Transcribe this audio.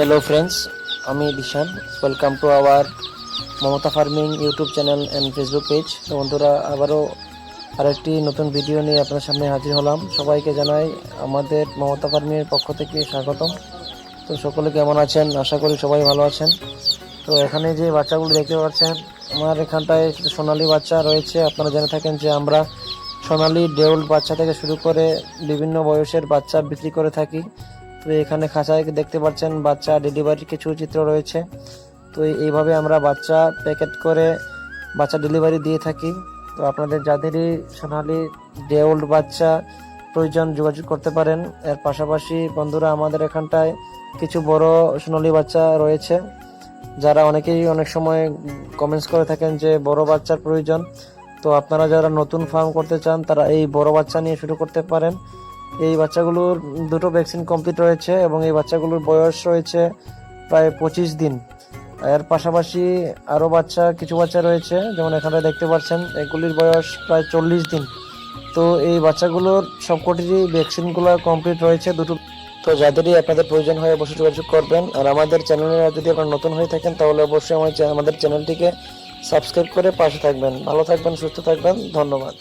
Hello friends আমি Dishan welcome to our Mamata farming YouTube channel and Facebook page তো বন্ধুরা, আবারও আরেকটি নতুন ভিডিও নিয়ে আপনার সামনে হাজির হলাম। সবাইকে জানাই আমাদের মমতা ফার্মিংয়ের পক্ষ থেকে স্বাগতম। তো সকলে কেমন আছেন? আশা করি সবাই ভালো আছেন। তো এখানে যে বাচ্চাগুলো দেখতে পাচ্ছেন, আমার এখানটায় সোনালি বাচ্চা রয়েছে। আপনারা জেনে থাকেন যে আমরা সোনালি ডেউল বাচ্চা থেকে শুরু করে বিভিন্ন বয়সের বাচ্চা বিক্রি করে থাকি। তো এখানে খাঁচায় দেখতে পাচ্ছেন বাচ্চা ডেলিভারির কিছু চিত্র রয়েছে। তো এইভাবে আমরা বাচ্চা প্যাকেট করে বাচ্চা ডেলিভারি দিয়ে থাকি। তো আপনাদের যাদেরই সোনালি ডেউল বাচ্চা প্রয়োজন যোগাযোগ করতে পারেন। এর পাশাপাশি বন্ধুরা, আমাদের এখানটায় কিছু বড় সোনালি বাচ্চা রয়েছে। যারা অনেকেই অনেক সময় কমেন্টস করে থাকেন যে বড় বাচ্চার প্রয়োজন। তো আপনারা যারা নতুন ফার্ম করতে চান, তারা এই বড় বাচ্চা নিয়ে শুরু করতে পারেন। এই বাচ্চাগুলোর দুটো ভ্যাকসিন কমপ্লিট রয়েছে এবং এই বাচ্চাগুলোর বয়স রয়েছে প্রায় পঁচিশ দিন। এর পাশাপাশি আরও বাচ্চা, কিছু বাচ্চা রয়েছে, যেমন এখানে দেখতে পাচ্ছেন, এগুলির বয়স প্রায় চল্লিশ দিন। তো এই বাচ্চাগুলোর সবকটিরই ভ্যাকসিনগুলো কমপ্লিট রয়েছে, দুটো তো যাদেরই আপনাদের প্রয়োজন হয় অবশ্যই যোগাযোগ করবেন। আর আমাদের চ্যানেলে যদি আপনারা নতুন হয়ে থাকেন, তাহলে অবশ্যই আমার আমাদের চ্যানেলটিকে সাবস্ক্রাইব করে পাশে থাকবেন। ভালো থাকবেন, সুস্থ থাকবেন, ধন্যবাদ।